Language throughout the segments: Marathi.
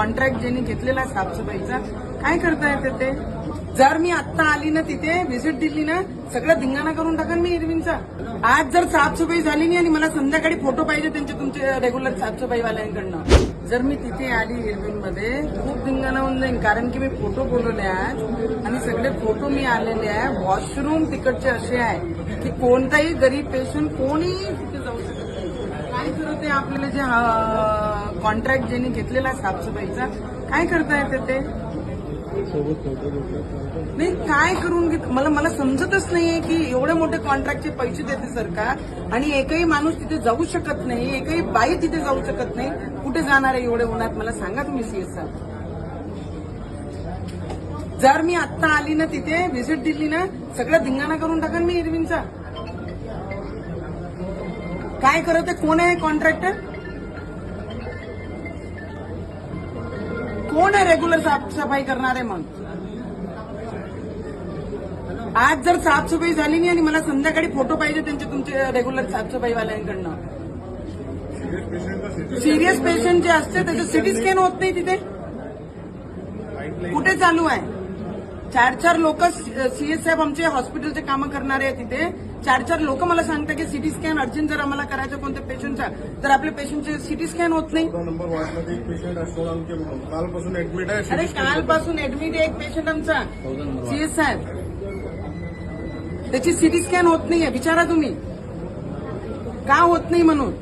कॉन्ट्रॅक्ट ज्यांनी घेतलेला आहे साफसफाईचा काय करता येते ते? जर मी आत्ता आली ना तिथे व्हिजिट दिली ना सगळं धिंगाणा करून टाकन मी इरविनचा. आज जर साफसफाई झाली नाही आणि मला संध्याकाळी फोटो पाहिजे त्यांचे तुमचे रेग्युलर साफसफाईवाल्यांकडनं. जर मी तिथे आली इरविनमध्ये खूप धिंगाणा होऊन जाईल कारण की मी फोटो बोलवले आहेत आणि सगळे फोटो मी आलेले आहे. वॉशरूम तिकडचे असे आहे की कोणताही गरीब पेशंट कोणी तिथे जाऊ शकत नाही काय करत आहे आपल्याला जे कॉन्ट्रॅक्ट ज्यांनी घेतलेला साफसफाईचा काय करता येते ते? नाही काय करून घेत मला मला समजतच नाहीये की एवढे मोठे कॉन्ट्रॅक्टचे पैसे देते सरकार आणि एकही माणूस तिथे जाऊ शकत नाही एकही बाई तिथे जाऊ शकत नाही. कुठे जाणार आहे एवढे उन्हात? मला सांगा तुम्ही सीएस जर मी आत्ता आली ना तिथे व्हिजिट दिली ना सगळं धिंगाणा करून टाकन मी इरविनचा. काय करत आहे? कोण आहे कॉन्ट्रॅक्टर कोण आहे रेग्युलर साफसफाई करणार आहे मग? आज जर साफसफाई झाली नाही आणि मला संध्याकाळी फोटो पाहिजे त्यांचे तुमचे रेग्युलर साफसफाईवाल्यांकडनं. सिरियस पेशंट जे असते त्याचं सिटी स्कॅन होत नाही तिथे. कुठे चालू आहे? चार चार लोक सीएस साहेब आमचे हॉस्पिटलचे कामं करणारे आहेत तिथे चार चार लोक मला सांगतात की सिटी स्कॅन अर्जंट जर आम्हाला करायचं कोणत्या पेशंटचा तर आपल्या पेशंटचे सिटी स्कॅन होत नाही. चौदा नंबर वॉर्डमध्ये एक पेशंट असतो आमचे कालपासून ऍडमिट आहे अरे कालपासून ऍडमिट आहे एक पेशंट आमचा. सीएस साहेब. त्याची सिटी स्कॅन होत नाहीये विचारा तुम्ही. का होत नाही म्हणून?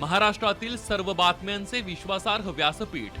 महाराष्ट्रातील सर्व बातम्यांचे विश्वासार्ह व्यासपीठ.